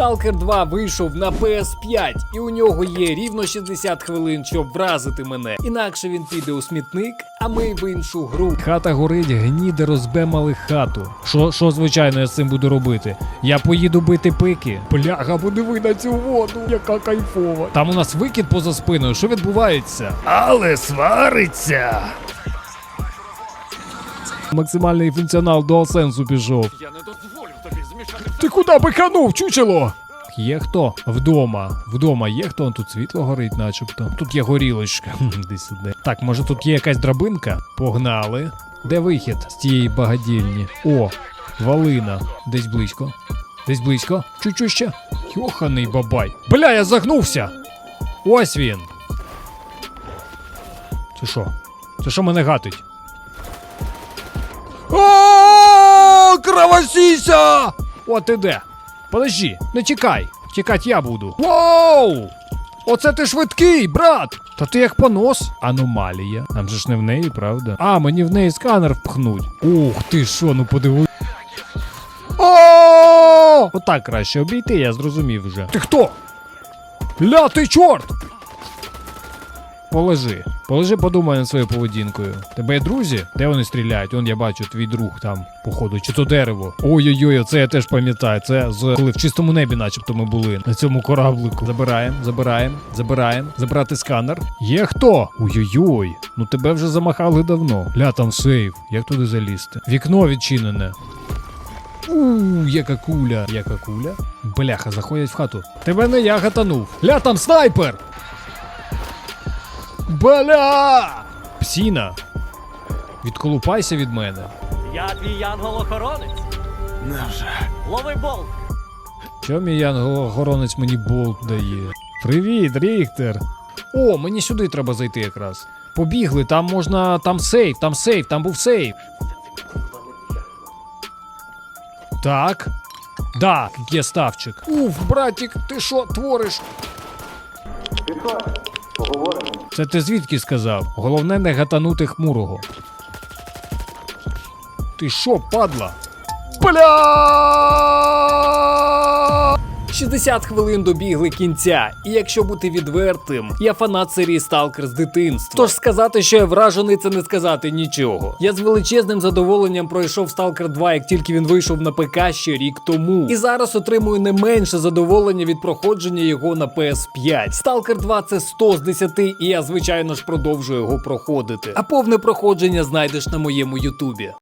Stalker 2 вийшов на PS5, і у нього є рівно 60 хвилин, щоб вразити мене. Інакше він піде у смітник, а ми в іншу гру. Хата горить, гніде розбемали хату. Що, що звичайно, я з цим буду робити? Я поїду бити пики. Бляха, подиви на цю воду, яка кайфова. Там у нас викид поза спиною. Що відбувається? Але свариться. Максимальний функціонал DualSense пішов. Я не дозволю тобі змішати Ти куди биканув, чучело? Є хто? Вдома. Вдома є хто? Тут світло горить, начебто. Тут є горілочка. Іди сюди. Так, може тут є якась драбинка? Погнали. Де вихід з тієї багадільні? О, валина. Десь близько. Десь близько. Чуть-чуть ще. Йоханий бабай. Бля, я загнувся. Ось він. Це що? Це що мене гатить? Кровосіся! От ти де? Подожди, не тікай. Тікать я буду. Воу! Оце ти швидкий, брат! Та ти як понос. Аномалія. Там же ж не в неї, правда? А, мені в неї сканер впхнуть. Ух ти що, ну подиви. О! Отак краще обійти, я зрозумів вже. Ти хто? Ля, ти чорт! Полежи. Полежи, подумай над своєю поведінкою. Тебе є друзі? Де вони стріляють? Он я бачу, твій друг там, походу, чи то дерево. Ой-ой-ой, це я теж пам'ятаю. Це з коли в чистому небі, начебто, ми були на цьому кораблику. Забираємо, забираємо, забираємо. Забрати сканер. Є хто? Ой-ой-ой. Ну тебе вже замахали давно. Ля, там сейф. Як туди залізти? Вікно відчинене. Ууу, яка куля. Яка куля? Бляха, заходять в хату. Тебе не я гатанув. Ля, там снайпер! Бля! Псіна! Відколупайся від мене. Я твій янгол-охоронець. Невже? Лови болт. Що мій янгол-охоронець мені болт дає? Привіт, Ріхтер! О, мені сюди треба зайти якраз. Побігли, там можна. там сейф, там сейф, там був сейф. Так. Да, є ставчик. Уф, братик, ти що твориш? Це ти звідки сказав? Головне не гатанути хмурого. Ти що, падла? Бля! 60 хвилин добігли кінця, і якщо бути відвертим, я фанат серії Stalker з дитинства. Тож сказати, що я вражений, це не сказати нічого. Я з величезним задоволенням пройшов Stalker 2, як тільки він вийшов на ПК ще рік тому. І зараз отримую не менше задоволення від проходження його на PS5. Stalker 2 це 100 з 10, і я звичайно ж продовжую його проходити. А повне проходження знайдеш на моєму ютубі.